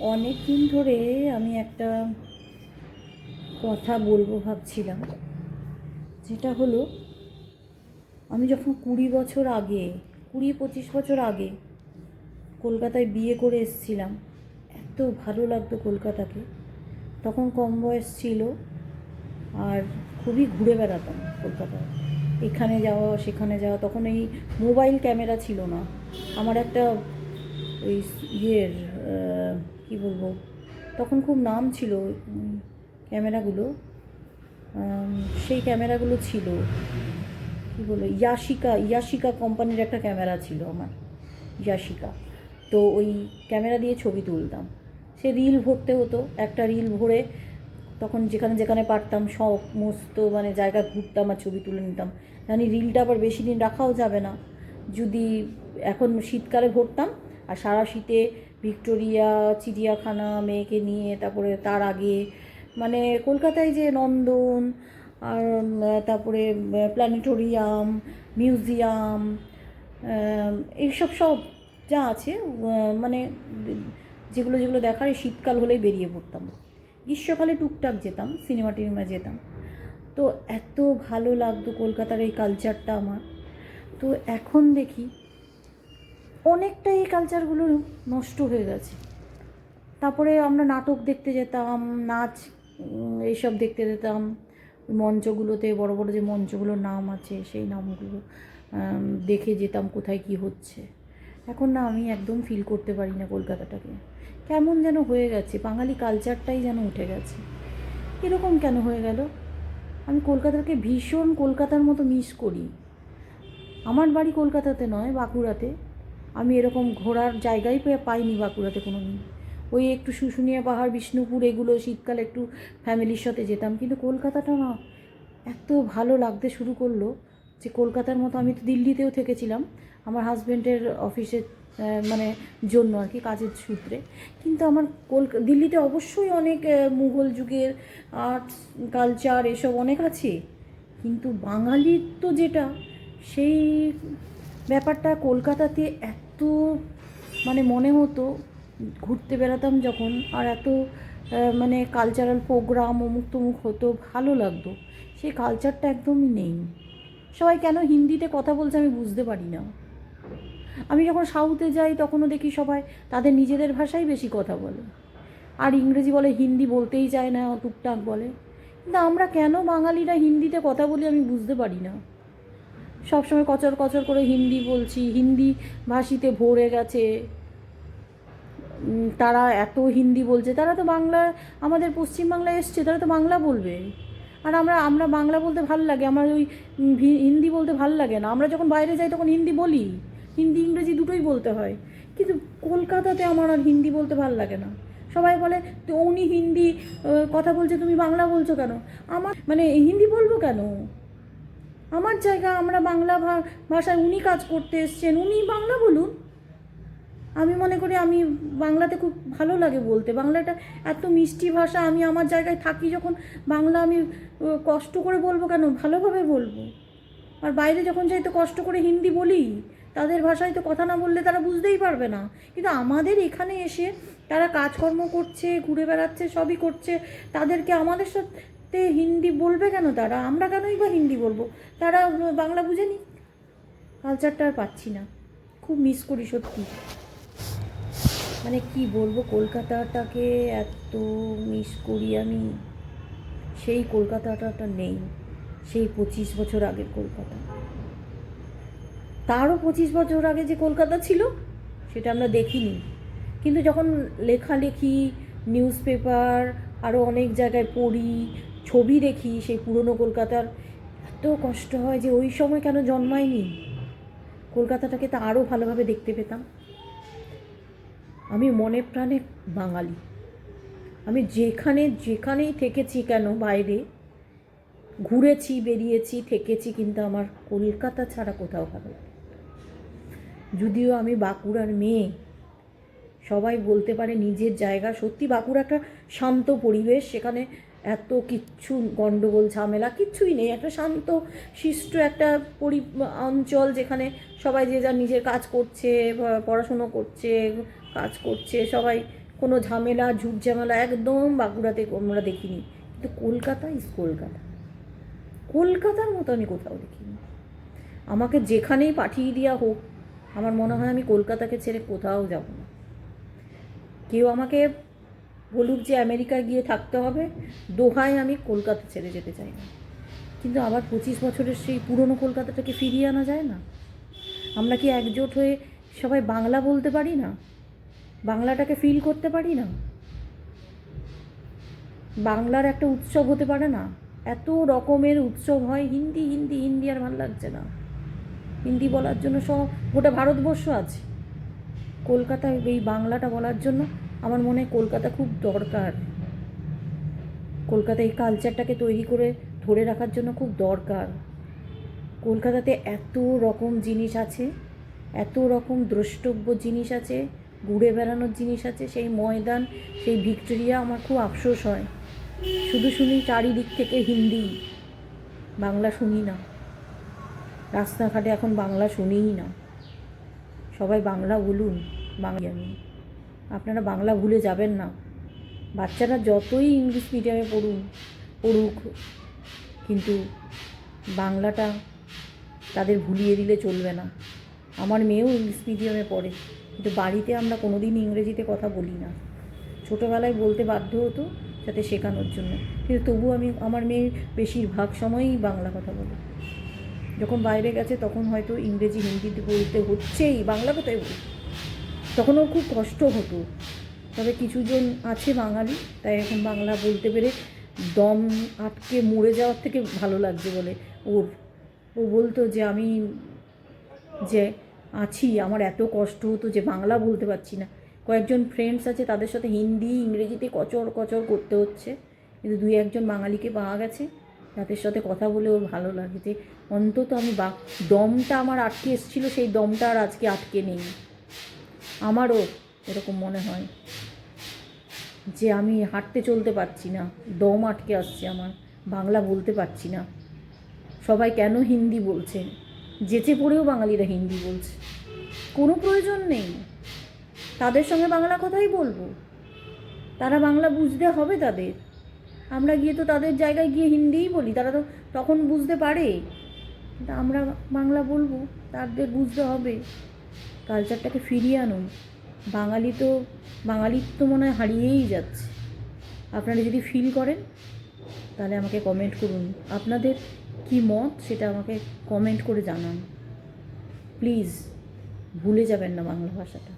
অনেক দিন ধরে আমি একটা কথা বলব ভাবছিলাম। যেটা হলো, আমি যখন কুড়ি বছর আগে, কুড়ি পঁচিশ বছর আগে কলকাতায় বিয়ে করে এসেছিলাম, এত ভালো লাগতো কলকাতাকে। তখন কম বয়স ছিল আর খুবই ঘুরে বেড়াতাম কলকাতায়। এখানে যাওয়া, সেখানে যাওয়া, তখন এই মোবাইল ক্যামেরা ছিল না। আমার একটা ওই ইয়ের কী বলব? তখন খুব নাম ছিল ক্যামেরাগুলো। সেই ক্যামেরাগুলো ছিল। কী বলব ইয়াশিকা ইয়াশিকা কোম্পানির একটা ক্যামেরা ছিল আমার, ইয়াশিকা। তো ওই ক্যামেরা দিয়ে ছবি তুলতাম। সে রিল ভরতে হতো, একটা রিল ভরে তখন যেখানে যেখানে পারতাম সমস্ত মানে জায়গা ঘুরতাম আর ছবি তুলে নিতাম। জানি রিলটা আবার বেশি দিন রাখাও যাবে না। যদি এখন শীতকালে ভরতাম আর সারা শীতে ভিক্টোরিয়া, চিড়িয়াখানা, মেয়েকে নিয়ে, তারপরে তার আগে মানে কলকাতায় যে নন্দন, আর তারপরে প্ল্যানেটোরিয়াম, মিউজিয়াম এইসব সব যা আছে মানে যেগুলো যেগুলো দেখার শীতকাল হলেই বেরিয়ে পড়তাম। গ্রীষ্মকালে টুকটাক যেতাম, সিনেমা টিনেমা যেতাম। তো এত ভালো লাগতো কলকাতার এই কালচারটা আমার। তো এখন দেখি অনেকটা এই কালচারগুলো নষ্ট হয়ে গেছে। তারপরে আমরা নাটক দেখতে যেতাম, নাচ এইসব দেখতে যেতাম। মঞ্চগুলোতে বড় বড় যে মঞ্চগুলোর নাম আছে, সেই নামগুলো দেখে যেতাম কোথায় কি হচ্ছে। এখন না আমি একদম ফিল করতে পারি না কলকাতাটাকে। কেমন যেন হয়ে গেছে, বাঙালি কালচারটাই যেন উঠে গেছে। এরকম কেন হয়ে গেল? আমি কলকাতাকে ভীষণ কলকাতার মতো মিস করি। আমার বাড়ি কলকাতাতে নয়, বাঁকুড়াতে। আমি এরকম ঘোরার জায়গাই পাইনি বাঁকুড়াতে কোনো দিন ওই একটু শুশুনিয়া পাহাড়, বিষ্ণুপুর, এগুলো শীতকালে একটু ফ্যামিলির সাথে যেতাম। কিন্তু কলকাতাটা না, এত ভালো লাগতে শুরু করল যে কলকাতার মতো আমি তো দিল্লিতেও থেকেছিলাম, আমার হাজব্যান্ডের অফিসের মানে জন্য আর কি, কাজের সূত্রে। কিন্তু আমার কলকা দিল্লিতে অবশ্যই অনেক মুঘল যুগের আর্টস কালচার এসব অনেক আছে। কিন্তু বাঙালির তো যেটা, সেই ব্যাপারটা কলকাতাতে এত মানে মনে হতো ঘুরতে বেড়াতাম যখন, আর এত মানে কালচারাল প্রোগ্রাম অমুক তমুক হতো, ভালো লাগতো। সেই কালচারটা একদমই নেই। সবাই কেন হিন্দিতে কথা বলছে আমি বুঝতে পারি না। আমি যখন সাউথে যাই তখনও দেখি সবাই তাদের নিজেদের ভাষাই বেশি কথা বলে। আর ইংরেজি বলে, হিন্দি বলতেই চায় না, টুকটাক বলে। কিন্তু আমরা কেন বাঙালিরা হিন্দিতে কথা বলি আমি বুঝতে পারি না। সবসময় কচর কচর করে হিন্দি বলছি, হিন্দি ভাষীতে ভরে গেছে। তারা এত হিন্দি বলছে, তারা তো বাংলা, আমাদের পশ্চিমবাংলায় এসছে, তারা তো বাংলা বলবে। আর আমরা আমরা বাংলা বলতে ভালো লাগে, আমার ওই হিন্দি বলতে ভালো লাগে না। আমরা যখন বাইরে যাই তখন হিন্দি বলি, হিন্দি, ইংরেজি দুটোই বলতে হয়। কিন্তু কলকাতাতে আমার আর হিন্দি বলতে ভালো লাগে না। সবাই বলে উনি হিন্দি কথা বলছে, তুমি বাংলা বলছো কেন? আমার মানে হিন্দি বলব কেন? আমার জায়গা, আমরা বাংলা ভাষায় উনি কাজ করতে এসছেন। উনি বাংলা বলুন। আমি মনে করি আমি বাংলাতে খুব ভালো লাগে বলতে। বাংলাটা এত মিষ্টি ভাষা, আমি আমার জায়গায় থাকি যখন বাংলা আমি কষ্ট করে বলব কেন? ভালোভাবে বলব। আর বাইরে যখন যাই তো কষ্ট করে হিন্দি বলি। তাদের ভাষায় তো কথা না বললে তারা বুঝতেই পারবে না। কিন্তু আমাদের এখানে এসে তারা কাজকর্ম করছে, ঘুরে বেড়াচ্ছে, সবই করছে। তাদেরকে আমাদের সাথে হিন্দি বলবে কেন তারা? আমরা কেনই বা হিন্দি বলব? তারা বাংলা বুঝে নি? কালচারটা আর পাচ্ছি না। খুব মিস করি সত্যি। মানে কি বলব, কলকাতাটাকে এত মিস করি আমি। সেই কলকাতাটা নেই। সেই পঁচিশ বছর আগের কলকাতা। তারও পঁচিশ বছর আগে যে কলকাতা ছিল, সেটা আমরা দেখিনি। কিন্তু যখন লেখালেখি নিউজ পেপার আরও অনেক জায়গায় পড়ি ছবি দেখি সেই পুরনো কলকাতার। এত কষ্ট হয় যে ওই সময় কেন জন্মায়নি? কলকাতাটাকে তা আরও ভালোভাবে দেখতে পেতাম। আমি মনে প্রাণে বাঙালি। আমি যেখানে, যেখানেই থেকেছি কেন বাইরে, ঘুরেছি, বেরিয়েছি, থেকেছি কিন্তু আমার কলকাতা ছাড়া কোথাও ভালো যদিও আমি বাঁকুড়ার মেয়ে, সবাই বলতে পারে নিজের জায়গা। সত্যি বাঁকুড়া একটা শান্ত পরিবেশ, সেখানে এত কিচ্ছু গণ্ডগোল ঝামেলা, কিচ্ছুই নেই। একটা শান্ত, শিষ্ট একটা পরি, অঞ্চল যেখানে সবাই যে যার নিজের কাজ করছে পড়াশুনো করছে, কাজ করছে, সবাই কোনো ঝামেলা, ঝুট ঝামেলা একদম বাঁকুড়াতে আমরা দেখিনি। কিন্তু কলকাতা ইজ কলকাতা। কলকাতার মতো আমি কোথাও দেখিনি। আমাকে যেখানেই পাঠিয়ে দেওয়া হোক, আমার মনে হয় আমি কলকাতাকে ছেড়ে কোথাও যাব না। কেউ আমাকে বলুক যে আমেরিকায় গিয়ে থাকতে হবে, দোহায় আমি কলকাতা ছেড়ে যেতে চাই না। কিন্তু আবার পঁচিশ বছরের সেই পুরনো কলকাতাটাকে ফিরিয়ে আনা যায় না। আমরা কি একজোট হয়ে সবাই বাংলা বলতে পারি না? বাংলাটাকে ফিল করতে পারি না? বাংলার একটা উৎসব হতে পারে না? এত রকমের উৎসব হয়, হিন্দি হিন্দি হিন্দি আর ভালো লাগছে না। হিন্দি বলার জন্য সব, গোটা ভারতবর্ষ আছে। কলকাতায় এই বাংলাটা বলার জন্য আমার মনে হয় কলকাতা খুব দরকার। কলকাতা এই কালচারটাকে তৈরি করে, ধরে রাখার জন্য খুব দরকার। কলকাতাতে এত রকম জিনিস আছে, এত রকম দ্রষ্টব্য জিনিস আছে, ঘুরে বেড়ানোর জিনিস আছে, সেই ময়দান, সেই ভিক্টোরিয়া আমার খুব আফসোস হয়। শুধু শুনি চারিদিক থেকে হিন্দি, বাংলা শুনি না। রাস্তাঘাটে এখন বাংলা শুনিই না। সবাই বাংলা বলুন বাংলা আমি। আপনারা বাংলা ভুলে যাবেন না। বাচ্চারা যতই ইংলিশ মিডিয়ামে পড়ুন, পড়ুক, কিন্তু বাংলাটা তাদের ভুলিয়ে দিলে চলবে না। আমার মেয়েও ইংলিশ মিডিয়ামে পড়ে, কিন্তু বাড়িতে আমরা কোনোদিন ইংরেজিতে কথা বলি না। ছোটোবেলায় বলতে বাধ্য হতো যাতে শেখানোর জন্য, কিন্তু তবু আমি, আমার মেয়ে বেশিরভাগ সময়ই বাংলা কথা বলে। যখন বাইরে গেছে তখন হয়তো ইংরেজি হিন্দিতে বলতে হচ্ছেই, বাংলা কোথায় বলি তখন ওর খুব কষ্ট হতো। তবে কিছুজন আছে বাঙালি, তাই এখন বাংলা বলতে পেরে দম আটকে মরে যাওয়ার থেকে ভালো লাগছে বলে ওর। ও বলতো যে, আমি যে আছি, আমার এত কষ্ট হতো যে বাংলা বলতে পারছি না। কয়েকজন ফ্রেন্ডস আছে, তাদের সাথে হিন্দি, ইংরেজিতে কচর কচর করতে হচ্ছে। কিন্তু দুই একজন বাঙালিকে পাওয়া গেছে। তাদের সাথে কথা বলে ওর ভালো লাগে যে অন্তত আমি বা, দমটা আমার আটকে এসেছিল, সেই দমটা আর আজকে আটকে নেই। আমারও এরকম মনে হয় যে আমি হাঁটতে চলতে পারছি না, দম আটকে আসছে আমার, বাংলা বলতে পারছি না। সবাই কেন হিন্দি বলছে? যেচে পড়েও বাঙালিরা হিন্দি বলছে। কোনো প্রয়োজন নেই। তাদের সঙ্গে বাংলা কথাই বলব। তারা বাংলা বুঝতে হবে তাদের। আমরা গিয়ে তো তাদের জায়গায় গিয়ে হিন্দিই বলি, তারা তো তখন বুঝতে পারে। আমরা বাংলা বলব, তাদের বুঝতে হবে। কালচারটাকে ফিরিয়ে আনুন। বাঙালি তো, বাঙালির তো মনে হয় হারিয়েই যাচ্ছে। আপনারা যদি ফিল করেন, তাহলে আমাকে কমেন্ট করুন। আপনাদের কি মত, সেটা আমাকে কমেন্ট করে জানান। প্লিজ ভুলে যাবেন না বাংলা ভাষাটা।